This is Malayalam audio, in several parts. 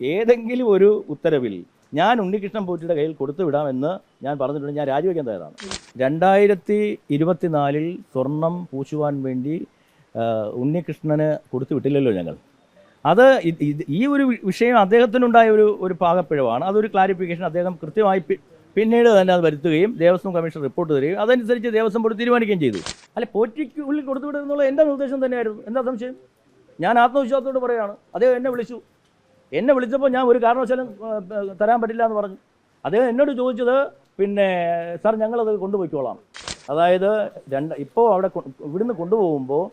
ഏതെങ്കിലും ഒരു ഉത്തരവിൽ ഞാൻ ഉണ്ണികൃഷ്ണൻ പോറ്റിയുടെ കയ്യിൽ കൊടുത്തു വിടാമെന്ന് ഞാൻ പറഞ്ഞിട്ടുണ്ട് ഞാൻ രാജിവെക്കാൻ തയ്യാറാണ്. രണ്ടായിരത്തി ഇരുപത്തിനാലിൽ സ്വർണം പൂശുവാൻ വേണ്ടി ഉണ്ണികൃഷ്ണന് കൊടുത്തു വിട്ടില്ലല്ലോ ഞങ്ങൾ. അത് ഈ ഒരു വിഷയം അദ്ദേഹത്തിനുണ്ടായ ഒരു ഒരു പാകപ്പിഴവാണ്. അതൊരു ക്ലാരിഫിക്കേഷൻ അദ്ദേഹം കൃത്യമായി പിന്നീട് തന്നെ അത് വരുത്തുകയും ദേവസ്വം കമ്മീഷൻ റിപ്പോർട്ട് തരികയും അതനുസരിച്ച് ദേവസ്വം ബോർഡ് തീരുമാനിക്കുകയും ചെയ്തു. അല്ല പോറ്റിക്ക് ഉള്ളിൽ കൊടുത്തു വിടുക എന്നുള്ള എന്റെ നിർദ്ദേശം തന്നെയായിരുന്നു. എന്താ സംശയം? ഞാൻ ആത്മവിശ്വാസത്തോട് പറയുകയാണ്. അദ്ദേഹം എന്നെ വിളിച്ചു. എന്നെ വിളിച്ചപ്പോൾ ഞാൻ ഒരു കാരണവശാലും തരാൻ പറ്റില്ല എന്ന് പറഞ്ഞു. അദ്ദേഹം എന്നോട് ചോദിച്ചത് പിന്നെ സാർ ഞങ്ങളത് കൊണ്ടുപോയിക്കോളാം. അതായത് രണ്ട് ഇപ്പോൾ അവിടെ ഇവിടുന്ന് കൊണ്ടുപോകുമ്പോൾ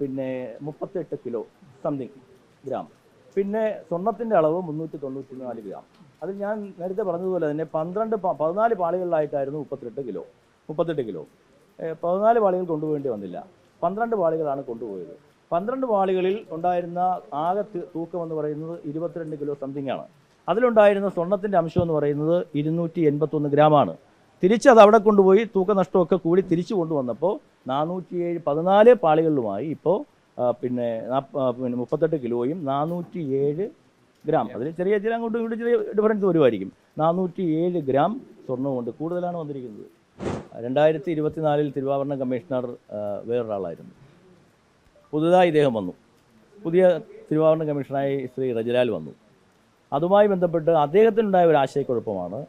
പിന്നെ മുപ്പത്തെട്ട് കിലോ സംതിങ് ഗ്രാം പിന്നെ സ്വർണത്തിന്റെ അളവ് മുന്നൂറ്റി തൊണ്ണൂറ്റി നാല് ഗ്രാം അതിൽ ഞാൻ നേരത്തെ പറഞ്ഞതുപോലെ തന്നെ പന്ത്രണ്ട് പതിനാല് പാളികളിലായിട്ടായിരുന്നു മുപ്പത്തെട്ട് കിലോ മുപ്പത്തെട്ട് കിലോ. പതിനാല് പാളികൾ കൊണ്ടുപോകേണ്ടി വന്നില്ല. പന്ത്രണ്ട് പാളികളാണ് കൊണ്ടുപോയത്. പന്ത്രണ്ട് വാളികളിൽ ഉണ്ടായിരുന്ന ആകെ തൂക്കം എന്ന് പറയുന്നത് ഇരുപത്തിരണ്ട് കിലോ സംതിങ് ആണ്. അതിലുണ്ടായിരുന്ന സ്വർണത്തിന്റെ അംശം എന്ന് പറയുന്നത് ഇരുന്നൂറ്റി എൺപത്തൊന്ന് ഗ്രാമാണ് തിരിച്ച് അത് അവിടെ കൊണ്ടുപോയി തൂക്ക നഷ്ടമൊക്കെ കൂടി തിരിച്ചു കൊണ്ടുവന്നപ്പോൾ നാനൂറ്റിയേഴ് പതിനാല് പാളികളിലുമായി ഇപ്പോൾ പിന്നെ പിന്നെ മുപ്പത്തെട്ട് കിലോയും നാനൂറ്റി ഏഴ് ഗ്രാം. അതിൽ ചെറിയ ചില അങ്ങോട്ടും ഇങ്ങോട്ടും ചെറിയ ഡിഫറൻസ് വരുമായിരിക്കും. നാനൂറ്റി ഏഴ് ഗ്രാം സ്വർണമുണ്ട് കൂടുതലാണ് വന്നിരിക്കുന്നത്. രണ്ടായിരത്തി ഇരുപത്തിനാലിൽ തിരുവാഭരണ കമ്മീഷണർ വേറൊരാളായിരുന്നു. പുതുതായി ഇദ്ദേഹം വന്നു. പുതിയ തിരുവാഭരണ കമ്മീഷനായി ശ്രീ റജലാൽ വന്നു. അതുമായി ബന്ധപ്പെട്ട് അദ്ദേഹത്തിനുണ്ടായ ഒരു ആശയക്കുഴപ്പമാണ്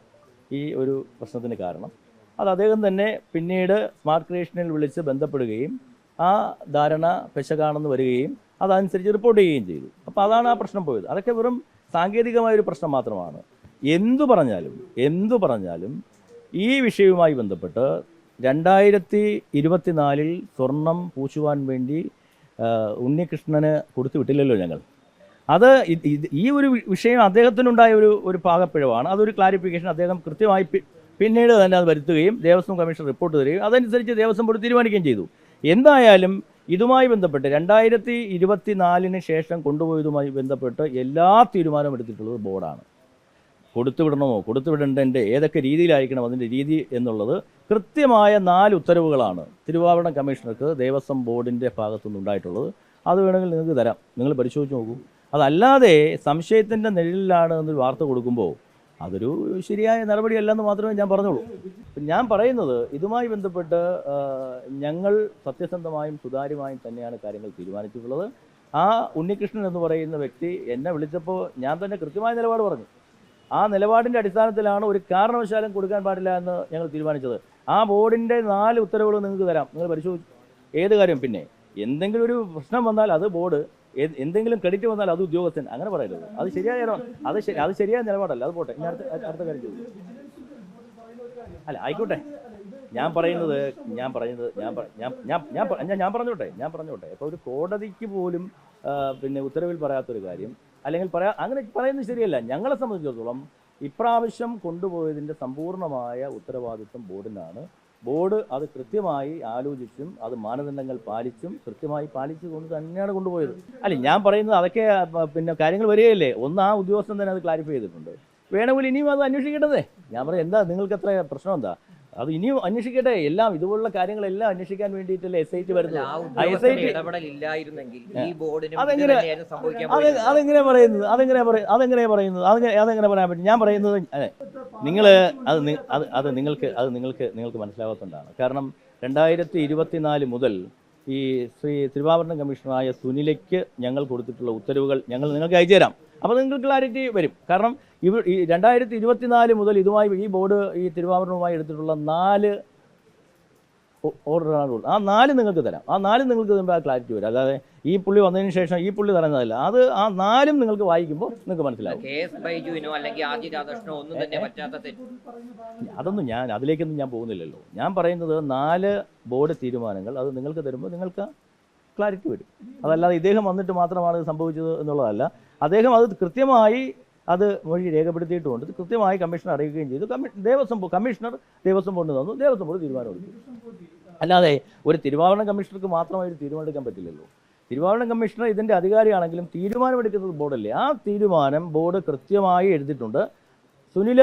ഈ ഒരു പ്രശ്നത്തിന് കാരണം. അത് അദ്ദേഹം തന്നെ പിന്നീട് സ്മാർട്ട് ക്രിയേഷനിൽ വിളിച്ച് ബന്ധപ്പെടുകയും ആ ധാരണ പെശകാണെന്ന് വരികയും അതനുസരിച്ച് റിപ്പോർട്ട് ചെയ്യുകയും ചെയ്തു. അപ്പോൾ അതാണ് ആ പ്രശ്നം പോയത്. അതൊക്കെ വെറും സാങ്കേതികമായ ഒരു പ്രശ്നം മാത്രമാണ്. എന്തു പറഞ്ഞാലും എന്തു പറഞ്ഞാലും ഈ വിഷയവുമായി ബന്ധപ്പെട്ട് രണ്ടായിരത്തി ഇരുപത്തിനാലിൽ സ്വർണം പൂശുവാൻ വേണ്ടി ഉണ്ണികൃഷ്ണന് കൊടുത്തു വിട്ടില്ലല്ലോ ഞങ്ങൾ. അത് ഈ ഒരു വിഷയം അദ്ദേഹത്തിനുണ്ടായ ഒരു ഒരു പാകപ്പിഴവാണ്. അതൊരു ക്ലാരിഫിക്കേഷൻ അദ്ദേഹം കൃത്യമായി പിന്നീട് തന്നെ അത് വരുത്തുകയും ദേവസ്വം കമ്മീഷൻ റിപ്പോർട്ട് തരികയും അതനുസരിച്ച് ദേവസ്വം ബോർഡ് തീരുമാനിക്കുകയും ചെയ്തു. എന്തായാലും ഇതുമായി ബന്ധപ്പെട്ട് രണ്ടായിരത്തി ഇരുപത്തിനാലിന് ശേഷം കൊണ്ടുപോയതുമായി ബന്ധപ്പെട്ട് എല്ലാ തീരുമാനവും എടുത്തിട്ടുള്ളത് ബോർഡാണ് കൊടുത്തുവിടണമോ കൊടുത്തുവിടേണ്ടതിന്റെ ഏതൊക്കെ രീതിയിലായിരിക്കണം അതിന്റെ രീതി എന്നുള്ളത് കൃത്യമായ നാല് ഉത്തരവുകളാണ് തിരുവാഭരണ കമ്മീഷണർക്ക് ദേവസ്വം ബോർഡിന്റെ ഭാഗത്തുനിന്ന് ഉണ്ടായിട്ടുള്ളത്. അത് വേണമെങ്കിൽ നിങ്ങൾക്ക് തരാം. നിങ്ങൾ പരിശോധിച്ച് നോക്കൂ. അതല്ലാതെ സംശയത്തിന്റെ നിഴലിലാണ് എന്നൊരു വാർത്ത കൊടുക്കുമ്പോൾ അതൊരു ശരിയായ നടപടിയല്ലെന്ന് മാത്രമേ ഞാൻ പറഞ്ഞുള്ളൂ ഞാൻ പറയുന്നത് ഇതുമായി ബന്ധപ്പെട്ട് ഞങ്ങൾ സത്യസന്ധമായും സുതാര്യമായും തന്നെയാണ് കാര്യങ്ങൾ തീരുമാനിച്ചിട്ടുള്ളത്. ആ ഉണ്ണികൃഷ്ണൻ എന്ന് പറയുന്ന വ്യക്തി എന്നെ വിളിച്ചപ്പോൾ ഞാൻ തന്നെ കൃത്യമായ നിലപാട് പറഞ്ഞു. ആ നിലപാടിന്റെ അടിസ്ഥാനത്തിലാണ് ഒരു കാരണവശാലും കൊടുക്കാൻ പാടില്ല എന്ന് ഞങ്ങൾ തീരുമാനിച്ചത്. ആ ബോർഡിന്റെ നാല് ഉത്തരവുകൾ നിങ്ങൾക്ക് തരാം. നിങ്ങൾ പരിശോധിച്ചു ഏത് കാര്യം? പിന്നെ എന്തെങ്കിലും ഒരു പ്രശ്നം വന്നാൽ അത് ബോർഡ് എന്തെങ്കിലും ക്രെഡിറ്റ് വന്നാൽ അത് ഉദ്യോഗസ്ഥൻ. അങ്ങനെ പറയരുത്. അത് ശരിയായ അത് ശരി അത് ശരിയായ നിലപാടല്ല. അത് പോട്ടെ. ഇനി അടുത്ത അടുത്ത കാര്യം ചോദിച്ചു അല്ല ആയിക്കോട്ടെ. ഞാൻ പറയുന്നത് ഞാൻ പറയുന്നത് ഞാൻ ഞാൻ ഞാൻ ഞാൻ പറഞ്ഞോട്ടെ. ഞാൻ പറഞ്ഞോട്ടെ. ഇപ്പോൾ ഒരു കോടതിക്ക് പോലും പിന്നെ ഉത്തരവിൽ പറയാത്തൊരു കാര്യം അല്ലെങ്കിൽ പറയാ അങ്ങനെ പറയുന്നത് ശരിയല്ല. ഞങ്ങളെ സംബന്ധിച്ചിടത്തോളം ഇപ്രാവശ്യം കൊണ്ടുപോയതിന്റെ സമ്പൂർണമായ ഉത്തരവാദിത്വം ബോർഡിനാണ്. ബോർഡ് അത് കൃത്യമായി ആലോചിച്ചും അത് മാനദണ്ഡങ്ങൾ പാലിച്ചും കൃത്യമായി പാലിച്ചുകൊണ്ട് തന്നെയാണ് കൊണ്ടുപോയത്. അല്ല ഞാൻ പറയുന്നത് അതൊക്കെ പിന്നെ കാര്യങ്ങൾ വരികയല്ലേ? ഒന്ന് ആ ഉദ്യോഗസ്ഥൻ തന്നെ അത് ക്ലാരിഫൈ ചെയ്തിട്ടുണ്ട്. വേണമെങ്കിൽ ഇനിയും അത് അന്വേഷിക്കേണ്ടതേ? ഞാൻ പറയാം എന്താ നിങ്ങൾക്ക് എത്ര പ്രശ്നം എന്താ അത് ഇനിയും അന്വേഷിക്കട്ടെ. എല്ലാം ഇതുപോലുള്ള കാര്യങ്ങളെല്ലാം അന്വേഷിക്കാൻ വേണ്ടിയിട്ടല്ലേ എസ് ഐ ടി വരുന്നത്. എസ് ഐ ടി അതെങ്ങനെ- പറയുന്നത്? അതെങ്ങനെ അതെങ്ങനെ പറയുന്നത്? അതെങ്ങനെ അതെങ്ങനെ പറയാൻ പറ്റും? ഞാൻ പറയുന്നത് അതെ. നിങ്ങൾ അത് അത് അത് നിങ്ങൾക്ക് അത് നിങ്ങൾക്ക് നിങ്ങൾക്ക് മനസ്സിലാവാത്തതുകൊണ്ടാണ്. കാരണം രണ്ടായിരത്തി ഇരുപത്തിനാല് മുതൽ ഈ ശ്രീ തിരുവാഭരണ കമ്മീഷണറായ സുനിലയ്ക്ക് ഞങ്ങൾ കൊടുത്തിട്ടുള്ള ഉത്തരവുകൾ ഞങ്ങൾ നിങ്ങൾക്ക് അയച്ചു തരാം. അപ്പോൾ നിങ്ങൾക്ക് ക്ലാരിറ്റി വരും. കാരണം ഇവ ഈ രണ്ടായിരത്തി ഇരുപത്തിനാല് മുതൽ ഇതുമായി ഈ ബോർഡ് ഈ തിരുവാഭരണവുമായി എടുത്തിട്ടുള്ള നാല് ഓ- റൂൾ ആ നാല് നിങ്ങൾക്ക് തരാം. ആ നാല് നിങ്ങൾക്ക് തരുമ്പോൾ ആ ക്ലാരിറ്റി വരും. അല്ലാതെ ഈ പുള്ളി വന്നതിന് ശേഷം ഈ പുള്ളി തരുന്നതല്ല അത് ആ നാലും നിങ്ങൾക്ക് വായിക്കുമ്പോൾ നിങ്ങൾക്ക് മനസ്സിലാവും. അതൊന്നും ഞാൻ അതിലേക്കൊന്നും ഞാൻ പോകുന്നില്ലല്ലോ. ഞാൻ പറയുന്നത് നാല് ബോർഡ് തീരുമാനങ്ങൾ അത് നിങ്ങൾക്ക് തരുമ്പോൾ നിങ്ങൾക്ക് ക്ലാരിറ്റി വരും. അതല്ലാതെ ഇദ്ദേഹം വന്നിട്ട് മാത്രമാണ് ഇത് സംഭവിച്ചത് എന്നുള്ളതല്ല. അദ്ദേഹം അത് കൃത്യമായി അത് മൊഴി രേഖപ്പെടുത്തിയിട്ടുമുണ്ട്. ഇത് കൃത്യമായി കമ്മീഷൻ അറിയുകയും ചെയ്തു. കമ്മീ ദേവസ്വം കമ്മീഷണർ ദേവസ്വം ബോർഡിന് തന്നു. ദേവസ്വം ബോർഡ് തീരുമാനം എടുത്തു. അല്ലാതെ ഒരു തിരുവാഭരണ കമ്മീഷണർക്ക് മാത്രമായി ഒരു തീരുമാനമെടുക്കാൻ പറ്റില്ലല്ലോ. തിരുവാഭരണ കമ്മീഷണർ ഇതിന്റെ അധികാരിയാണെങ്കിലും തീരുമാനമെടുക്കുന്നത് ബോർഡല്ലേ. ആ തീരുമാനം ബോർഡ് കൃത്യമായി എഴുതിയിട്ടുണ്ട്. സുനില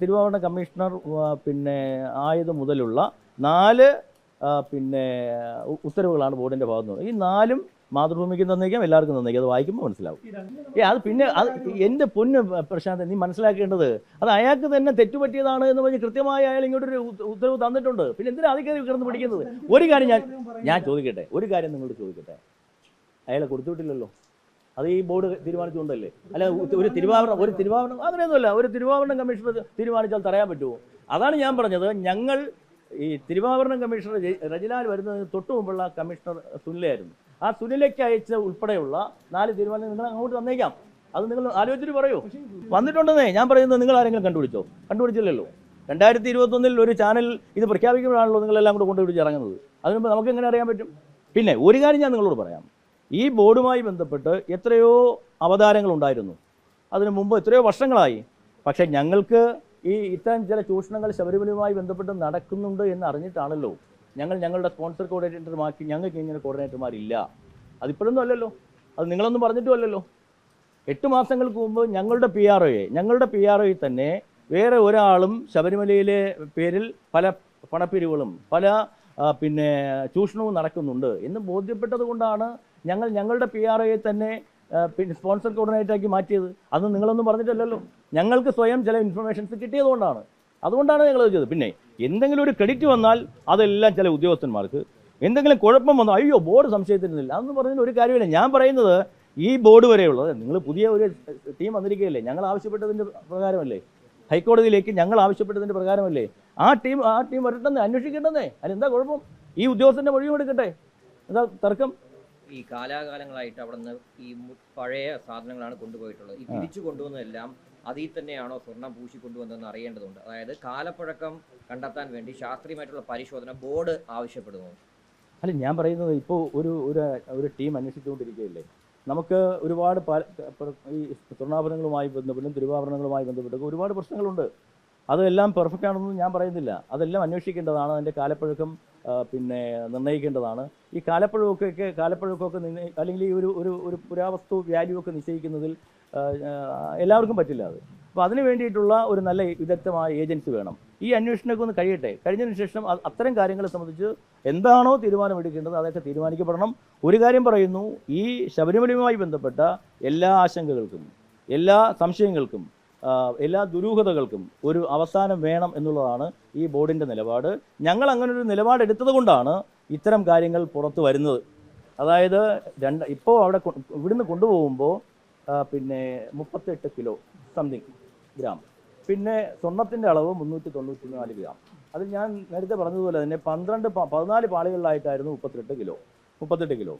തിരുവാഭരണ കമ്മീഷണർ പിന്നെ ആയത് മുതലുള്ള നാല് പിന്നെ ഉത്തരവുകളാണ് ബോർഡിന്റെ ഭാഗത്തുനിന്ന് ഈ നാലും മാതൃഭൂമിക്ക് തന്നേക്കാം എല്ലാവർക്കും തന്നേക്കാം അത് വായിക്കുമ്പോൾ മനസ്സിലാവും. ഏ അത് പിന്നെ അത് എന്റെ പൊന്ന് പ്രശാന്ത് നീ മനസ്സിലാക്കേണ്ടത് അത് അയാൾക്ക് തന്നെ തെറ്റുപറ്റിയതാണ് എന്ന് പറഞ്ഞ് കൃത്യമായി അയാൾ ഇങ്ങോട്ടൊരു ഉത്ത- ഉത്തരവ് തന്നിട്ടുണ്ട്. പിന്നെ എന്തിനാ കയറി കിടന്ന് പിടിക്കുന്നത്? ഒരു കാര്യം ഞാൻ ഞാൻ ചോദിക്കട്ടെ ഒരു കാര്യം നിങ്ങളോട് ചോദിക്കട്ടെ. അയാളെ കൊടുത്തുവിട്ടില്ലല്ലോ. അത് ഈ ബോർഡ് തീരുമാനിച്ചുകൊണ്ടല്ലേ? അല്ല ഒരു തിരുവാഭരണം ഒരു തിരുവാഭരണം അങ്ങനെയൊന്നുമല്ല. ഒരു തിരുവാഭരണം കമ്മീഷൻ തീരുമാനിച്ചാൽ തടയാൻ പറ്റുമോ? അതാണ് ഞാൻ പറഞ്ഞത്. ഞങ്ങൾ ഈ തിരുവാഭരണം കമ്മീഷണർ രജിലാൽ വരുന്നതിന് തൊട്ടു മുമ്പുള്ള കമ്മീഷണർ സുനിലായിരുന്നു ആ സുനിലേക്ക് അയച്ച ഉൾപ്പെടെയുള്ള നാല് തീരുമാനം നിങ്ങൾ അങ്ങോട്ട് തന്നേക്കാം അത് നിങ്ങൾ ആലോചിച്ചിട്ട് പറയൂ. വന്നിട്ടുണ്ടെന്നേ ഞാൻ പറയുന്നത് നിങ്ങൾ ആരെങ്കിലും കണ്ടുപിടിച്ചോ? കണ്ടുപിടിച്ചില്ലല്ലോ. രണ്ടായിരത്തി ഇരുപത്തൊന്നിൽ ഒരു ചാനൽ ഇത് പ്രഖ്യാപിക്കുമ്പോഴാണല്ലോ നിങ്ങളെല്ലാം കൂടെ കൊണ്ടുപിടിച്ച് ഇറങ്ങുന്നത്. അതിനുമ്പോൾ നമുക്ക് എങ്ങനെ അറിയാൻ പറ്റും? പിന്നെ ഒരു കാര്യം ഞാൻ നിങ്ങളോട് പറയാം. ഈ ബോർഡുമായി ബന്ധപ്പെട്ട് എത്രയോ അവതാരങ്ങൾ ഉണ്ടായിരുന്നു. അതിനു മുമ്പ് എത്രയോ വർഷങ്ങളായി. പക്ഷേ ഞങ്ങൾക്ക് ഈ ഇത്തരം ചില ചൂഷണങ്ങൾ ശബരിമലയുമായി ബന്ധപ്പെട്ട് നടക്കുന്നുണ്ട് എന്ന് അറിഞ്ഞിട്ടാണല്ലോ ഞങ്ങൾ ഞങ്ങളുടെ സ്പോൺസർ കോർഡിനേറ്റർമാർക്ക് ഞങ്ങൾക്ക് ഇങ്ങനെ കോർഡിനേറ്റർമാരില്ല അതിപ്പോഴൊന്നും അല്ലല്ലോ. അത് നിങ്ങളൊന്നും പറഞ്ഞിട്ടും അല്ലല്ലോ. എട്ട് മാസങ്ങൾക്ക് മുമ്പ് ഞങ്ങളുടെ പി ആർ ഒയെ ഞങ്ങളുടെ പി ആർ ഒയിൽ തന്നെ വേറെ ഒരാളും ശബരിമലയിലെ പേരിൽ പല പണപ്പിരിവുകളും പല പിന്നെ ചൂഷണവും നടക്കുന്നുണ്ട് എന്ന് ബോധ്യപ്പെട്ടതുകൊണ്ടാണ് ഞങ്ങൾ ഞങ്ങളുടെ പി ആർ ഒയെ തന്നെ പിന്നെ സ്പോൺസർ കോർഡിനേറ്ററാക്കി മാറ്റിയത്. അത് നിങ്ങളൊന്നും പറഞ്ഞിട്ടല്ലല്ലോ. ഞങ്ങൾക്ക് സ്വയം ചില ഇൻഫർമേഷൻസ് കിട്ടിയതുകൊണ്ടാണ് അതുകൊണ്ടാണ് ഞങ്ങൾ ചെയ്തത്. പിന്നെ എന്തെങ്കിലും ഒരു ക്രെഡിറ്റ് വന്നാൽ അതെല്ലാം ചില ഉദ്യോഗസ്ഥന്മാർക്ക്. എന്തെങ്കിലും കുഴപ്പം വന്നാൽ അയ്യോ ബോർഡ് സംശയത്തിരുന്നില്ല. അതെന്ന് പറഞ്ഞാൽ ഒരു കാര്യമില്ല ഞാൻ പറയുന്നത് ഈ ബോർഡ് വരെയുള്ളത് നിങ്ങൾ പുതിയ ഒരു ടീം വന്നിരിക്കുകയല്ലേ ഞങ്ങൾ ആവശ്യപ്പെട്ടതിന്റെ പ്രകാരമല്ലേ? ഹൈക്കോടതിയിലേക്ക് ഞങ്ങൾ ആവശ്യപ്പെട്ടതിന്റെ പ്രകാരമല്ലേ? ആ ടീം ആ ടീം വരട്ടെന്നേ അന്വേഷിക്കട്ടെന്നേ. അതിനെന്താ കുഴപ്പം? ഈ ഉദ്യോഗസ്ഥന്റെ വഴിയും എടുക്കട്ടെ. എന്താ തർക്കം? ഈ കാലാകാലങ്ങളായിട്ട് അവിടെ നിന്ന് ഈ പഴയ സാധനങ്ങളാണ് കൊണ്ടുപോയിട്ടുള്ളത്. ഈ തിരിച്ചു കൊണ്ടുവന്നതെല്ലാം അതിൽ തന്നെയാണോ സ്വർണം പൂശി കൊണ്ടുവന്നതെന്ന് അറിയേണ്ടതുണ്ട്. അതായത് കാലപ്പഴക്കം കണ്ടെത്താൻ വേണ്ടി ശാസ്ത്രീയമായിട്ടുള്ള പരിശോധന ബോർഡ് ആവശ്യപ്പെടുന്നു. അല്ല ഞാൻ പറയുന്നത് ഇപ്പോൾ ഒരു ഒരു ഒരു ടീം അന്വേഷിച്ചുകൊണ്ടിരിക്കുകയല്ലേ? നമുക്ക് ഒരുപാട് ഈ സ്വർണാഭരണങ്ങളുമായി ബന്ധപ്പെട്ടും തിരുവാഭരണങ്ങളുമായി ബന്ധപ്പെട്ടൊക്കെ ഒരുപാട് പ്രശ്നങ്ങളുണ്ട്. അതെല്ലാം പെർഫെക്റ്റ് ആണെന്ന് ഞാൻ പറയുന്നില്ല. അതെല്ലാം അന്വേഷിക്കേണ്ടതാണ്. അതിന്റെ കാലപ്പഴക്കം പിന്നെ നിർണയിക്കേണ്ടതാണ്. ഈ കാലപ്പഴമൊക്കെ കാലപ്പഴക്കമൊക്കെ അല്ലെങ്കിൽ ഈ ഒരു ഒരു ഒരു പുരാവസ്തു വാല്യൂ ഒക്കെ നിശ്ചയിക്കുന്നതിൽ എല്ലാവർക്കും പറ്റില്ല അത്. അപ്പോൾ അതിന് വേണ്ടിയിട്ടുള്ള ഒരു നല്ല വിദഗ്ധമായ ഏജൻസി വേണം. ഈ അന്വേഷണമൊക്കെ ഒന്ന് കഴിയട്ടെ. കഴിഞ്ഞതിന് ശേഷം അത്തരം കാര്യങ്ങളെ സംബന്ധിച്ച് എന്താണോ തീരുമാനമെടുക്കേണ്ടത് അതൊക്കെ തീരുമാനിക്കപ്പെടണം. ഒരു കാര്യം പറയുന്നു ഈ ശബരിമലയുമായി ബന്ധപ്പെട്ട എല്ലാ ആശങ്കകൾക്കും എല്ലാ സംശയങ്ങൾക്കും എല്ലാ ദുരൂഹതകൾക്കും ഒരു അവസാനം വേണം എന്നുള്ളതാണ് ഈ ബോർഡിന്റെ നിലപാട്. ഞങ്ങൾ അങ്ങനെ ഒരു നിലപാടെടുത്തത് കൊണ്ടാണ് ഇത്തരം കാര്യങ്ങൾ പുറത്തു വരുന്നത്. അതായത് രണ്ട് ഇപ്പോൾ അവിടെ ഇവിടുന്ന് കൊണ്ടുപോകുമ്പോൾ പിന്നെ മുപ്പത്തെട്ട് കിലോ സംതിങ് ഗ്രാം പിന്നെ സ്വർണത്തിന്റെ അളവ് മുന്നൂറ്റി തൊണ്ണൂറ്റി നാല് ഗ്രാം അത് ഞാൻ നേരത്തെ പറഞ്ഞതുപോലെ തന്നെ പന്ത്രണ്ട് പതിനാല് പാളികളിലായിട്ടായിരുന്നു മുപ്പത്തെട്ട് കിലോ മുപ്പത്തെട്ട് കിലോ.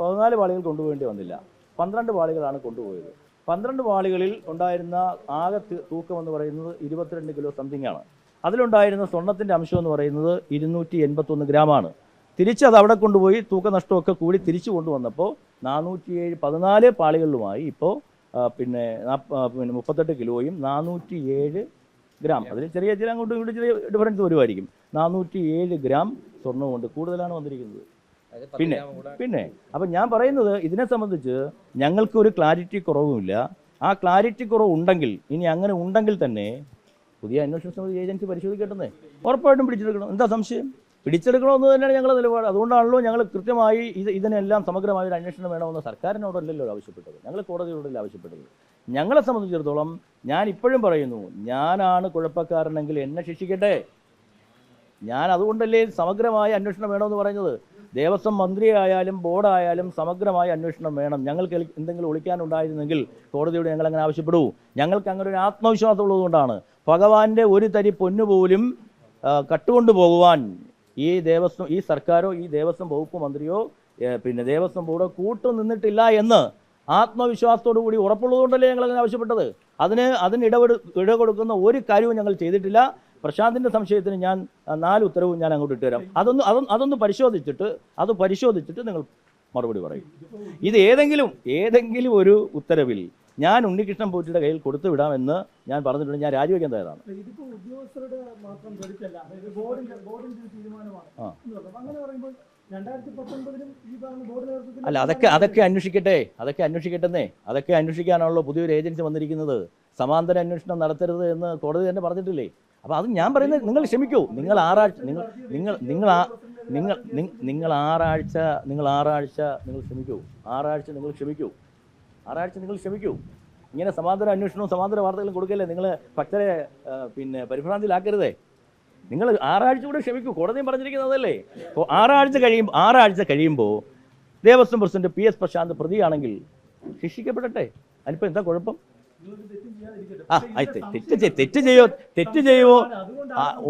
പതിനാല് പാളികൾ കൊണ്ടുപോകേണ്ടി വന്നില്ല. പന്ത്രണ്ട് പാളികളാണ് കൊണ്ടുപോയത്. പന്ത്രണ്ട് പാളികളിൽ ഉണ്ടായിരുന്ന ആകെ തൂക്കം എന്ന് പറയുന്നത് ഇരുപത്തിരണ്ട് കിലോ സംതിങ് ആണ്. അതിലുണ്ടായിരുന്ന സ്വർണത്തിന്റെ അംശം എന്ന് പറയുന്നത് ഇരുന്നൂറ്റി എൺപത്തൊന്ന് ഗ്രാമാണ് തിരിച്ച് അത് അവിടെ കൊണ്ടുപോയി തൂക്കനഷ്ടമൊക്കെ കൂടി തിരിച്ചു കൊണ്ടുവന്നപ്പോൾ നാനൂറ്റി ഏഴ് പതിനാല് പാളികളിലുമായി ഇപ്പോൾ പിന്നെ പിന്നെ മുപ്പത്തെട്ട് കിലോയും നാനൂറ്റി ഏഴ് ഗ്രാം. അതിൽ ചെറിയ ചില അങ്ങോട്ടും ഇങ്ങോട്ടും ചെറിയ ഡിഫറൻസ് വരുമായിരിക്കും. നാനൂറ്റി ഏഴ് ഗ്രാം സ്വർണമുണ്ട് കൂടുതലാണ് വന്നിരിക്കുന്നത്. പിന്നെ പിന്നെ അപ്പം ഞാൻ പറയുന്നത് ഇതിനെ സംബന്ധിച്ച് ഞങ്ങൾക്ക് ഒരു ക്ലാരിറ്റി കുറവുമില്ല. ആ ക്ലാരിറ്റി കുറവ് ഉണ്ടെങ്കിൽ ഇനി അങ്ങനെ ഉണ്ടെങ്കിൽ തന്നെ പുതിയ അന്വേഷണ സമിതി ഏജൻസി പരിശോധിക്കട്ടെ ഉറപ്പായിട്ടും പിടിച്ചെടുക്കണം. എന്താ സംശയം? പിടിച്ചെടുക്കണമെന്ന് തന്നെയാണ് ഞങ്ങളുടെ നിലപാട്. അതുകൊണ്ടാണല്ലോ ഞങ്ങൾ കൃത്യമായി ഇത് ഇതിനെല്ലാം സമഗ്രമായ ഒരു അന്വേഷണം വേണമെന്ന് സർക്കാരിനോടല്ലല്ലോ ആവശ്യപ്പെട്ടത്. ഞങ്ങൾ കോടതിയോടല്ല ആവശ്യപ്പെട്ടത്. ഞങ്ങളെ സംബന്ധിച്ചിടത്തോളം ഞാൻ ഇപ്പോഴും പറയുന്നു ഞാനാണ് കുഴപ്പക്കാരനെങ്കിൽ എന്നെ ശിക്ഷിക്കട്ടെ. ഞാൻ അതുകൊണ്ടല്ലേ സമഗ്രമായ അന്വേഷണം വേണമെന്ന് പറയുന്നത്? ദേവസ്വം മന്ത്രിയായാലും ബോർഡായാലും സമഗ്രമായ അന്വേഷണം വേണം. ഞങ്ങൾക്ക് എന്തെങ്കിലും ഒളിക്കാനുണ്ടായിരുന്നെങ്കിൽ കോടതിയോട് ഞങ്ങൾ അങ്ങനെ ആവശ്യപ്പെടൂ ഞങ്ങൾക്ക് അങ്ങനെ ഒരു ആത്മവിശ്വാസം ഉള്ളതുകൊണ്ടാണ്. ഭഗവാന്റെ ഒരു തരി പൊന്നുപോലും പോലും കട്ടുകൊണ്ടു പോകുവാൻ ഈ ദേവസ്വം ഈ സർക്കാരോ ഈ ദേവസ്വം വകുപ്പ് മന്ത്രിയോ പിന്നെ ദേവസ്വം ബോർഡോ കൂട്ടു നിന്നിട്ടില്ല എന്ന് ആത്മവിശ്വാസത്തോടു കൂടി ഉറപ്പുള്ളതുകൊണ്ടല്ലേ ഞങ്ങൾ അങ്ങനെ ആവശ്യപ്പെട്ടത്? അതിന് അതിന് ഇടപെടു ഇട കൊടുക്കുന്ന ഒരു കാര്യവും ഞങ്ങൾ ചെയ്തിട്ടില്ല. പ്രശാന്തിന്റെ സംശയത്തിന് ഞാൻ നാല് ഉത്തരവും ഞാൻ അങ്ങോട്ട് ഇട്ടുതരാം അതൊന്ന് അതൊന്ന് അതൊന്ന് പരിശോധിച്ചിട്ട് അത് പരിശോധിച്ചിട്ട് നിങ്ങൾ മറുപടി പറയും. ഇത് ഏതെങ്കിലും ഏതെങ്കിലും ഒരു ഉത്തരവിൽ ഞാൻ ഉണ്ണികൃഷ്ണൻ പോറ്റിയുടെ കയ്യിൽ കൊടുത്തു വിടാമെന്ന് ഞാൻ പറഞ്ഞിട്ടുണ്ട്. ഞാൻ രാജിവെക്കാൻ തയ്യാറാണ്. അല്ല അതൊക്കെ അതൊക്കെ അന്വേഷിക്കട്ടെ. അതൊക്കെ അന്വേഷിക്കട്ടെന്നേ. അതൊക്കെ അന്വേഷിക്കാനാണല്ലോ പുതിയൊരു ഏജൻസി വന്നിരിക്കുന്നത്. സമാന്തര അന്വേഷണം നടത്തരുത് എന്ന് കോടതി തന്നെ പറഞ്ഞിട്ടില്ലേ? അപ്പോൾ അത് ഞാൻ പറയുന്നത് നിങ്ങൾ ക്ഷമിക്കൂ. നിങ്ങൾ ആറാഴ്ച നിങ്ങൾ നിങ്ങൾ നിങ്ങൾ ആ നിങ്ങൾ നിങ്ങൾ ആറാഴ്ച നിങ്ങൾ ആറാഴ്ച നിങ്ങൾ ക്ഷമിക്കൂ. ആറാഴ്ച നിങ്ങൾ ക്ഷമിക്കൂ. ആറാഴ്ച നിങ്ങൾ ക്ഷമിക്കൂ. ഇങ്ങനെ സമാന്തര അന്വേഷണവും സമാന്തര വാർത്തകളും കൊടുക്കല്ലേ നിങ്ങൾ ഭക്തരെ പിന്നെ പരിഭ്രാന്തിയിലാക്കരുതേ. നിങ്ങൾ ആറാഴ്ച കൂടെ ക്ഷമിക്കൂ. കോടതിയും പറഞ്ഞിരിക്കുന്നതല്ലേ. അപ്പോൾ ആറാഴ്ച കഴിയുമ്പോൾ ആറാഴ്ച കഴിയുമ്പോൾ Devaswom president P S Prashanth പ്രതിയാണെങ്കിൽ ശിക്ഷിക്കപ്പെടട്ടെ. അതിനിപ്പോൾ എന്താ കുഴപ്പം. ആ തെറ്റ് തെറ്റ് ചെയ്യോ? തെറ്റ് ചെയ്യുമോ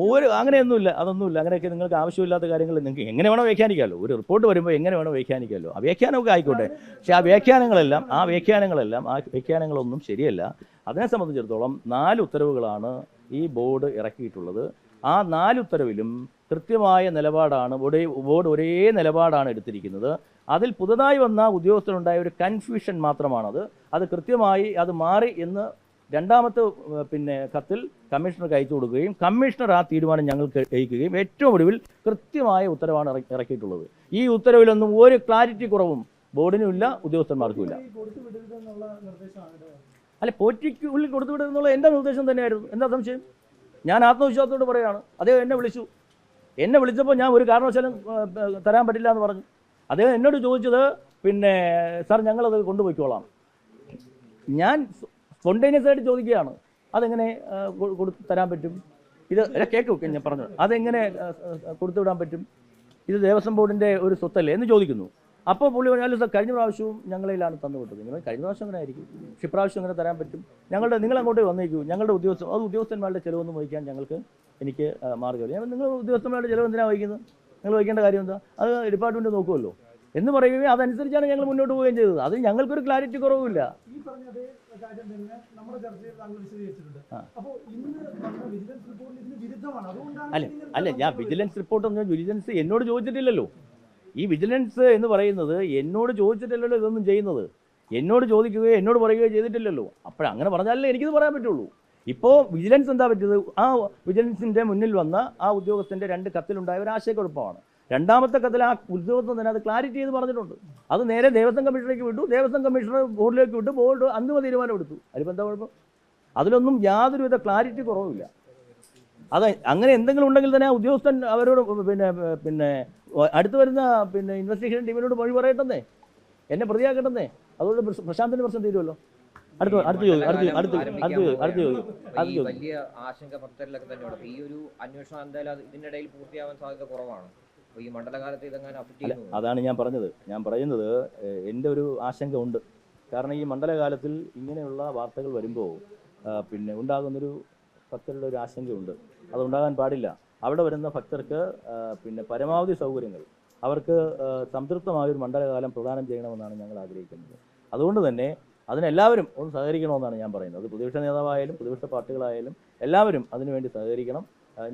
ഒരു അങ്ങനെയൊന്നുമില്ല. അതൊന്നുമില്ല. അങ്ങനെയൊക്കെ നിങ്ങൾക്ക് ആവശ്യമില്ലാത്ത കാര്യങ്ങൾ നിങ്ങൾക്ക് എങ്ങനെ വേണോ വ്യാഖ്യാനിക്കാമല്ലോ ഒരു റിപ്പോർട്ട് വരുമ്പോൾ എങ്ങനെ വേണോ വ്യാഖ്യാനിക്കാമല്ലോ ആ വ്യാഖ്യാനമൊക്കെ ആയിക്കോട്ടെ. പക്ഷേ ആ വ്യാഖ്യാനങ്ങളെല്ലാം ആ വ്യാഖ്യാനങ്ങളെല്ലാം ആ വ്യാഖ്യാനങ്ങളൊന്നും ശരിയല്ല. അതിനെ സംബന്ധിച്ചിടത്തോളം നാല് ഉത്തരവുകളാണ് ഈ ബോർഡ് ഇറക്കിയിട്ടുള്ളത്. ആ നാല് ഉത്തരവിലും കൃത്യമായ നിലപാടാണ് ഒരേ ബോർഡ് ഒരേ നിലപാടാണ് എടുത്തിരിക്കുന്നത്. അതിൽ പുതുതായി വന്ന ഉദ്യോഗസ്ഥരുണ്ടായ ഒരു കൺഫ്യൂഷൻ മാത്രമാണത്. അത് കൃത്യമായി അത് മാറി എന്ന് രണ്ടാമത്തെ പിന്നെ കത്തിൽ കമ്മീഷണർക്ക് അയച്ചു കൊടുക്കുകയും കമ്മീഷണർ ആ തീരുമാനം ഞങ്ങൾക്ക് അയക്കുകയും ഏറ്റവും ഒടുവിൽ കൃത്യമായ ഉത്തരവാണ് ഇറക്കി- ഇറക്കിയിട്ടുള്ളത്. ഈ ഉത്തരവിലൊന്നും ഒരു ക്ലാരിറ്റി കുറവും ബോർഡിനും ഇല്ല ഉദ്യോഗസ്ഥന്മാർക്കും ഇല്ല. അല്ല പോറ്റിക്ക് ഉള്ളിൽ കൊടുത്തു വിടുന്നുള്ള എന്റെ നിർദ്ദേശം തന്നെയായിരുന്നു. എന്താ സംശയം? ഞാൻ ആത്മവിശ്വാസത്തോട് പറയുകയാണ്. അദ്ദേഹം എന്നെ വിളിച്ചു. എന്നെ വിളിച്ചപ്പോൾ ഞാൻ ഒരു കാരണവശാലും തരാൻ പറ്റില്ല എന്ന് പറഞ്ഞു. അദ്ദേഹം എന്നോട് ചോദിച്ചത് പിന്നെ സാർ ഞങ്ങളത് കൊണ്ടുപോയിക്കോളാം. ഞാൻ സ്പോണ്ടേനിയസ് ആയിട്ട് ചോദിക്കുകയാണ്. അതെങ്ങനെ കൊടുത്തു തരാൻ പറ്റും? ഇത് കേക്ക് ഞാൻ പറഞ്ഞു അതെങ്ങനെ കൊടുത്തു വിടാൻ പറ്റും? ഇത് ദേവസ്വം ബോർഡിന്റെ ഒരു സ്വത്തല്ലേ എന്ന് ചോദിക്കുന്നു. അപ്പോൾ പുള്ളി പറഞ്ഞാലും സാർ കഴിഞ്ഞ പ്രാവശ്യവും ഞങ്ങളിലാണ് തന്നു വിട്ടത് നിങ്ങൾ കഴിഞ്ഞ പ്രാവശ്യം അങ്ങനെ ആയിരിക്കും പക്ഷേ ഇപ്രാവശ്യം അങ്ങനെ തരാൻ പറ്റും. ഞങ്ങളുടെ നിങ്ങൾ അങ്ങോട്ട് വന്നേക്കൂ. ഞങ്ങളുടെ ഉദ്യോഗസ്ഥ അത് ഉദ്യോഗസ്ഥന്മാരുടെ ചിലവൊന്നും വഹിക്കാൻ ഞങ്ങൾക്ക് എനിക്ക് മാർഗമില്ല. നിങ്ങൾ ഉദ്യോഗസ്ഥന്മാരുടെ ചിലവ് എന്തിനാണ് വഹിക്കുന്നത്? നിങ്ങൾ വഹിക്കേണ്ട കാര്യം എന്താ? അത് ഡിപ്പാർട്ട്മെന്റ് നോക്കുമല്ലോ എന്ന് പറയുകയും അതനുസരിച്ചാണ് ഞങ്ങൾ മുന്നോട്ട് പോവുകയും ചെയ്തത്. അത് ഞങ്ങൾക്കൊരു ക്ലാരിറ്റി കുറവില്ല ഈ പറഞ്ഞ അതേ കാര്യം തന്നെ നമ്മുടെ ചർച്ചയിൽ താങ്കൾ വിശദീകരിച്ചിട്ടുണ്ട് അപ്പോൾ ഇന്ന് വിജിലൻസ് ഇതിന് വിരുദ്ധമാണ്. അതുകൊണ്ടാണ് അല്ല അല്ല ഞാൻ വിജിലൻസ് റിപ്പോർട്ട് ഒന്നും വിജിലൻസ് എന്നോട് ചോദിച്ചിട്ടില്ലല്ലോ. ഈ വിജിലൻസ് എന്ന് പറയുന്നത് എന്നോട് ചോദിച്ചിട്ടില്ലല്ലോ ഇതൊന്നും ചെയ്യുന്നത്. എന്നോട് ചോദിക്കുകയോ എന്നോട് പറയുകയോ ചെയ്തിട്ടില്ലല്ലോ. അപ്പോഴങ്ങനെ പറഞ്ഞാലേ എനിക്കിത് പറയാൻ പറ്റുള്ളൂ. ഇപ്പോൾ വിജിലൻസ് എന്താ പറ്റിയത്? ആ വിജിലൻസിന്റെ മുന്നിൽ വന്ന ആ ഉദ്യോഗസ്ഥന്റെ രണ്ട് കത്തിലുണ്ടായ ഒരു ആശയക്കുഴപ്പമാണ്. രണ്ടാമത്തെ കത്തിൽ ആ ഉദ്യോഗസ്ഥൻ തന്നെ അത് ക്ലാരിറ്റി ചെയ്ത് പറഞ്ഞിട്ടുണ്ട്. അത് നേരെ ദേവസ്വം കമ്മീഷനിലേക്ക് വിട്ടു ദേവസ്വം കമ്മീഷണർ ബോർഡിലേക്ക് വിട്ടു ബോർഡ് അന്തിമ തീരുമാനം എടുത്തു. അതിലിപ്പോൾ എന്താ കുഴപ്പം? അതിലൊന്നും യാതൊരുവിധ ക്ലാരിറ്റി കുറവില്ല അത് അങ്ങനെ എന്തെങ്കിലും ഉണ്ടെങ്കിൽ തന്നെ ആ ഉദ്യോഗസ്ഥൻ അവരോട് പിന്നെ പിന്നെ അടുത്ത് വരുന്ന പിന്നെ ഇൻവെസ്റ്റിഗേഷൻ ടീമിനോട് മൊഴി പറയട്ടെന്നേ. എന്നെ പ്രതിയാക്കട്ടെന്നേ. അതുകൊണ്ട് പ്രശാന്തിന്റെ പ്രശാന്തിന്റെ പ്രശ്നം തീരുമല്ലോ. അടുത്ത അടുത്ത ചോദ്യം അടുത്ത അടുത്ത അടുത്ത ചോദ്യം, അടുത്ത ചോദ്യം ഈ വലിയ ആശങ്ക ഭക്തരിലൊക്കെ തന്നെയുണ്ട് ഈ ഒരു അന്വേഷണം എന്തായാലും ഇതിനിടയിൽ പൂർത്തിയാവാൻ സാധ്യത കുറവാണ്. ഈ മണ്ഡലകാലത്ത് ഇതെങ്ങനെ അഫക്ട് അല്ല ചെയ്യുന്നു അതാണ് ഞാൻ പറഞ്ഞത്. ഞാൻ പറയുന്നത് എന്റെ ഒരു ആശങ്ക ഉണ്ട്. കാരണം ഈ മണ്ഡലകാലത്തിൽ ഇങ്ങനെയുള്ള വാർത്തകൾ വരുമ്പോൾ പിന്നെ ഉണ്ടാകുന്നൊരു ഭക്തരുടെ ഒരു ആശങ്കയുണ്ട് അതുണ്ടാകാൻ പാടില്ല. അവിടെ വരുന്ന ഭക്തർക്ക് പിന്നെ പരമാവധി സൗകര്യങ്ങൾ. അവർക്ക് സംതൃപ്തമായൊരു സംതൃപ്തമായ ഒരു മണ്ഡലകാലം പ്രദാനം ചെയ്യണമെന്നാണ് ഞങ്ങൾ ആഗ്രഹിക്കുന്നത്. അതുകൊണ്ട് തന്നെ അതിനെല്ലാവരും ഒന്ന് സഹകരിക്കണമെന്നാണ് ഞാൻ പറയുന്നത്. അത് പ്രതിപക്ഷ നേതാവായാലും പ്രതിപക്ഷ പാർട്ടികളായാലും എല്ലാവരും അതിനുവേണ്ടി സഹകരിക്കണം.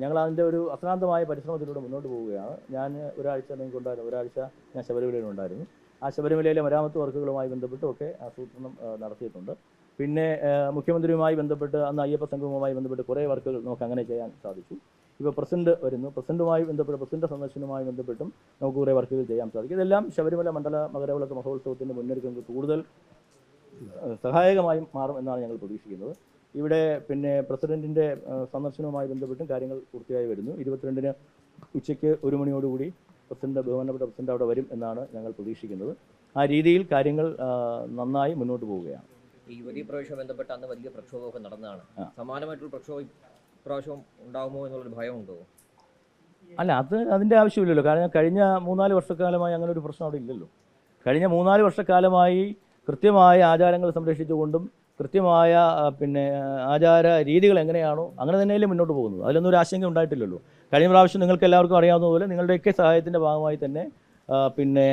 ഞങ്ങൾ അതിന്റെ ഒരു അശ്രാന്തമായ പരിശ്രമത്തിലൂടെ മുന്നോട്ട് പോവുകയാണ്. ഞാൻ ഒരാഴ്ച നിങ്ങൾക്ക് ഉണ്ടായിരുന്നു ഒരാഴ്ച ഞാൻ ശബരിമലയിൽ ഉണ്ടായിരുന്നു. ആ ശബരിമലയിലെ മരാമത്ത് വർക്കുകളുമായി ബന്ധപ്പെട്ടുമൊക്കെ ആസൂത്രണം നടത്തിയിട്ടുണ്ട്. പിന്നെ മുഖ്യമന്ത്രിയുമായി ബന്ധപ്പെട്ട് അന്ന് അയ്യപ്പ സംഗമവുമായി ബന്ധപ്പെട്ട് കുറേ വർക്കുകൾ നമുക്ക് അങ്ങനെ ചെയ്യാൻ സാധിച്ചു. ഇപ്പോൾ പ്രസിഡന്റ് വരുന്നു. പ്രസിഡന്റുമായി ബന്ധപ്പെട്ട് പ്രസിഡന്റ് സന്ദർശനവുമായി ബന്ധപ്പെട്ടും നമുക്ക് കുറേ വർക്കുകൾ ചെയ്യാൻ സാധിക്കും. ഇതെല്ലാം ശബരിമല മണ്ഡല മകരവിളക്ക് മഹോത്സവത്തിന്റെ മുന്നൊരുക്കങ്ങൾ കൂടുതൽ സഹായകമായി മാറും എന്നാണ് ഞങ്ങൾ പ്രതീക്ഷിക്കുന്നത്. ഇവിടെ പിന്നെ പ്രസിഡന്റിന്റെ സന്ദർശനവുമായി ബന്ധപ്പെട്ടും കാര്യങ്ങൾ പൂർത്തിയായി വരുന്നു. ഇരുപത്തിരണ്ടിന് ഉച്ചയ്ക്ക് ഒരു മണിയോടുകൂടി പ്രസിഡന്റ് ബഹുമാനപ്പെട്ട പ്രസിഡന്റ് അവിടെ വരും എന്നാണ് ഞങ്ങൾ പ്രതീക്ഷിക്കുന്നത്. ആ രീതിയിൽ കാര്യങ്ങൾ നന്നായി മുന്നോട്ട് പോവുകയാണ്. ഈ വലിയ പ്രവേശനം ബന്ധപ്പെട്ട് അന്ന് വലിയ പ്രക്ഷോഭമൊക്കെ നടന്നതാണ്. സമാനമായിട്ടുള്ള പ്രക്ഷോഭം ഇപ്രാവശ്യം ഉണ്ടാകുമോ എന്നുള്ളൊരു ഭയമുണ്ടോ? അല്ല അത് അതിന്റെ ആവശ്യമില്ലല്ലോ. കാരണം കഴിഞ്ഞ മൂന്നാൽ വർഷക്കാലമായി അങ്ങനെ ഒരു പ്രശ്നം അവിടെ ഇല്ലല്ലോ. കഴിഞ്ഞ മൂന്നാൽ വർഷക്കാലമായി കൃത്യമായ ആചാരങ്ങൾ സംരക്ഷിച്ചുകൊണ്ടും കൃത്യമായ പിന്നെ ആചാര രീതികൾ എങ്ങനെയാണോ അങ്ങനെ തന്നെയല്ലേ മുന്നോട്ട് പോകുന്നത്. അതിലൊന്നും ഒരു ആശങ്ക ഉണ്ടായിട്ടില്ലല്ലോ. കഴിഞ്ഞ പ്രാവശ്യം നിങ്ങൾക്ക് എല്ലാവർക്കും അറിയാവുന്നതുപോലെ നിങ്ങളുടെയൊക്കെ സഹായത്തിന്റെ ഭാഗമായി തന്നെ പിന്നെ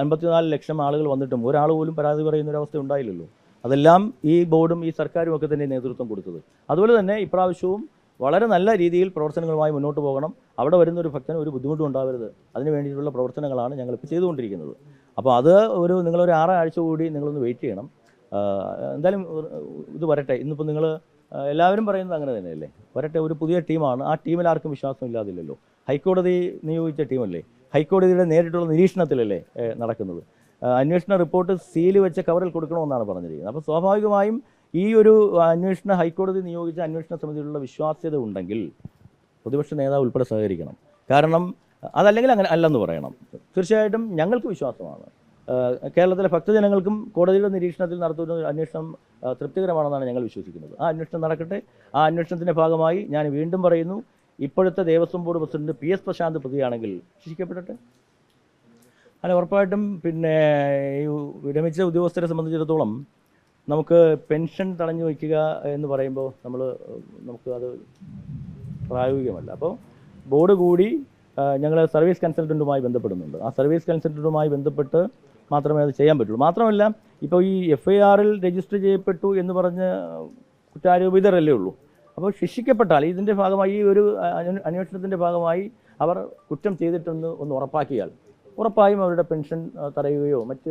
അൻപത്തിനാല് ലക്ഷം ആളുകൾ വന്നിട്ടും ഒരാൾ പോലും പരാതി പറയുന്ന ഒരു അവസ്ഥ ഉണ്ടായില്ലല്ലോ. അതെല്ലാം ഈ ബോർഡും ഈ സർക്കാരും ഒക്കെ തന്നെ നേതൃത്വം കൊടുത്തത്. അതുപോലെ തന്നെ ഇപ്രാവശ്യവും വളരെ നല്ല രീതിയിൽ പ്രവർത്തനങ്ങളുമായി മുന്നോട്ട് പോകണം. അവിടെ വരുന്ന ഒരു ഭക്തന് ഒരു ബുദ്ധിമുട്ടും ഉണ്ടാവരുത്. അതിന് വേണ്ടിയിട്ടുള്ള പ്രവർത്തനങ്ങളാണ് ഞങ്ങളിപ്പോൾ ചെയ്തുകൊണ്ടിരിക്കുന്നത്. അപ്പോൾ അത് ഒരു നിങ്ങളൊരു ആറാഴ്ച കൂടി നിങ്ങളൊന്ന് വെയിറ്റ് ചെയ്യണം. എന്തായാലും ഇത് വരട്ടെ. ഇന്നിപ്പോൾ നിങ്ങൾ എല്ലാവരും പറയുന്നത് അങ്ങനെ തന്നെയല്ലേ? വരട്ടെ ഒരു പുതിയ ടീമാണ്. ആ ടീമിൽ ആർക്കും വിശ്വാസം ഇല്ലാതില്ലല്ലോ. ഹൈക്കോടതി നിയോഗിച്ച ടീമല്ലേ? ഹൈക്കോടതിയുടെ നേരിട്ടുള്ള നിരീക്ഷണത്തിലല്ലേ നടക്കുന്നത്. അന്വേഷണ റിപ്പോർട്ട് സീൽ വെച്ച കവറിൽ കൊടുക്കണമെന്നാണ് പറഞ്ഞിരിക്കുന്നത്. അപ്പോൾ സ്വാഭാവികമായും ഈ ഒരു അന്വേഷണ ഹൈക്കോടതി നിയോഗിച്ച അന്വേഷണ സമിതിയിലുള്ള വിശ്വാസ്യത ഉണ്ടെങ്കിൽ പ്രതിപക്ഷ നേതാവ് ഉൾപ്പെടെ സഹകരിക്കണം. കാരണം അതല്ലെങ്കിൽ അങ്ങനെ അല്ലെന്ന് പറയണം. തീർച്ചയായിട്ടും ഞങ്ങൾക്ക് വിശ്വാസമാണ്. കേരളത്തിലെ ഭക്തജനങ്ങൾക്കും കോടതിയുടെ നിരീക്ഷണത്തിൽ നടത്തുന്ന അന്വേഷണം തൃപ്തികരമാണെന്നാണ് ഞങ്ങൾ വിശ്വസിക്കുന്നത്. ആ അന്വേഷണം നടക്കട്ടെ. ആ അന്വേഷണത്തിന്റെ ഭാഗമായി ഞാൻ വീണ്ടും പറയുന്നു ഇപ്പോഴത്തെ Devaswom board president P S Prashanth പ്രതിയാണെങ്കിൽ ശിക്ഷിക്കപ്പെടട്ടെ. അല്ല ഉറപ്പായിട്ടും പിന്നെ ഈ വിരമിച്ച ഉദ്യോഗസ്ഥരെ സംബന്ധിച്ചിടത്തോളം നമുക്ക് പെൻഷൻ തടഞ്ഞു വയ്ക്കുക എന്ന് പറയുമ്പോൾ നമ്മൾ നമുക്ക് അത് പ്രായോഗികമല്ല. അപ്പോൾ ബോർഡ് കൂടി ഞങ്ങൾ സർവീസ് കൺസൾട്ടന്റുമായി ബന്ധപ്പെടുന്നുണ്ട്. ആ സർവീസ് കൺസൾട്ടന്റുമായി ബന്ധപ്പെട്ട് മാത്രമേ അത് ചെയ്യാൻ പറ്റുള്ളൂ. മാത്രമല്ല ഇപ്പോൾ ഈ എഫ് ഐ ആറിൽ രജിസ്റ്റർ ചെയ്യപ്പെട്ടു എന്ന് പറഞ്ഞ് കുറ്റാരോപിതരല്ലേ ഉള്ളൂ. അപ്പോൾ ശിക്ഷിക്കപ്പെട്ടാൽ ഇതിന്റെ ഭാഗമായി ഈ ഒരു അന്വേ- അന്വേഷണത്തിന്റെ ഭാഗമായി അവർ കുറ്റം ചെയ്തിട്ടെന്ന് ഒന്ന് ഉറപ്പാക്കിയാൽ ഉറപ്പായും അവരുടെ പെൻഷൻ തടയുകയോ മറ്റ്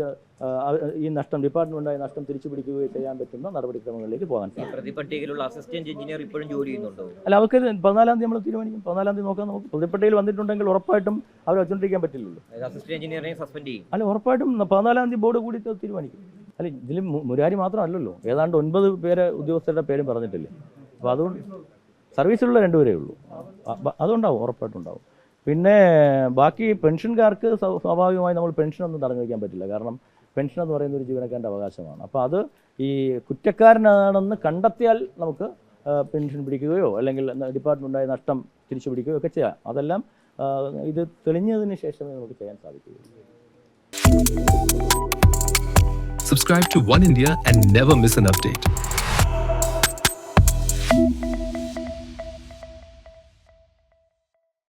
ഈ നഷ്ടം ഡിപ്പാർട്ട്മെന്റായ നഷ്ടം തിരിച്ചു പിടിക്കുകയോ ചെയ്യാൻ പറ്റുന്ന നടപടിക്രമങ്ങളിലേക്ക് പോകാൻ സാധിക്കും. പ്രതിപട്ടികയിലുള്ള അസിസ്റ്റന്റ് എഞ്ചിനീയർ ഇപ്പോഴും ജോലി ചെയ്യുന്നുണ്ടോ? അല്ല അവർക്ക് പതിനാലാം തീയതി നമ്മൾ തീരുമാനിക്കും. പതിനാലാം തീയതി നോക്കാൻ നമുക്ക് പ്രതിപട്ടികയിൽ വന്നിട്ടുണ്ടെങ്കിൽ ഉറപ്പായിട്ടും അവർ വെച്ചുകൊണ്ടിരിക്കാൻ പറ്റില്ലല്ലോ. അസിസ്റ്റന്റ് എഞ്ചിനീയറിനെ സസ്പെൻഡ് ചെയ്യും. അല്ല ഉറപ്പായിട്ടും പതിനാലാം തീയതി ബോർഡ് കൂടി തീരുമാനിക്കും. അല്ല ഇതിൽ മുരാരി മാത്രമല്ലല്ലോ. ഏതാണ്ട് ഒൻപത് പേരെ ഉദ്യോഗസ്ഥരുടെ പേരും പറഞ്ഞിട്ടില്ലേ. അപ്പോൾ അതുകൊണ്ട് സർവീസിലുള്ള രണ്ടുപേരേ ഉള്ളൂ. അതുണ്ടാവും ഉറപ്പായിട്ടും ഉണ്ടാവും. പിന്നെ ബാക്കി പെൻഷൻകാർക്ക് സ്വാഭാവികമായി നമ്മൾ പെൻഷനൊന്നും തടഞ്ഞു വയ്ക്കാൻ പറ്റില്ല. കാരണം പെൻഷൻ എന്ന് പറയുന്ന ഒരു ജീവനക്കാരന്റെ അവകാശമാണ്. അപ്പോൾ അത് ഈ കുറ്റക്കാരനാണെന്ന് കണ്ടെത്തിയാൽ നമുക്ക് പെൻഷൻ പിടിക്കുകയോ അല്ലെങ്കിൽ ഡിപ്പാർട്ട്മെന്റായ നഷ്ടം തിരിച്ചു പിടിക്കുകയോ ഒക്കെ ചെയ്യാം. അതെല്ലാം ഇത് തെളിഞ്ഞതിന് ശേഷമേ നമുക്ക് ചെയ്യാൻ സാധിക്കുകയുള്ളൂ. Subscribe to One India and never miss an update.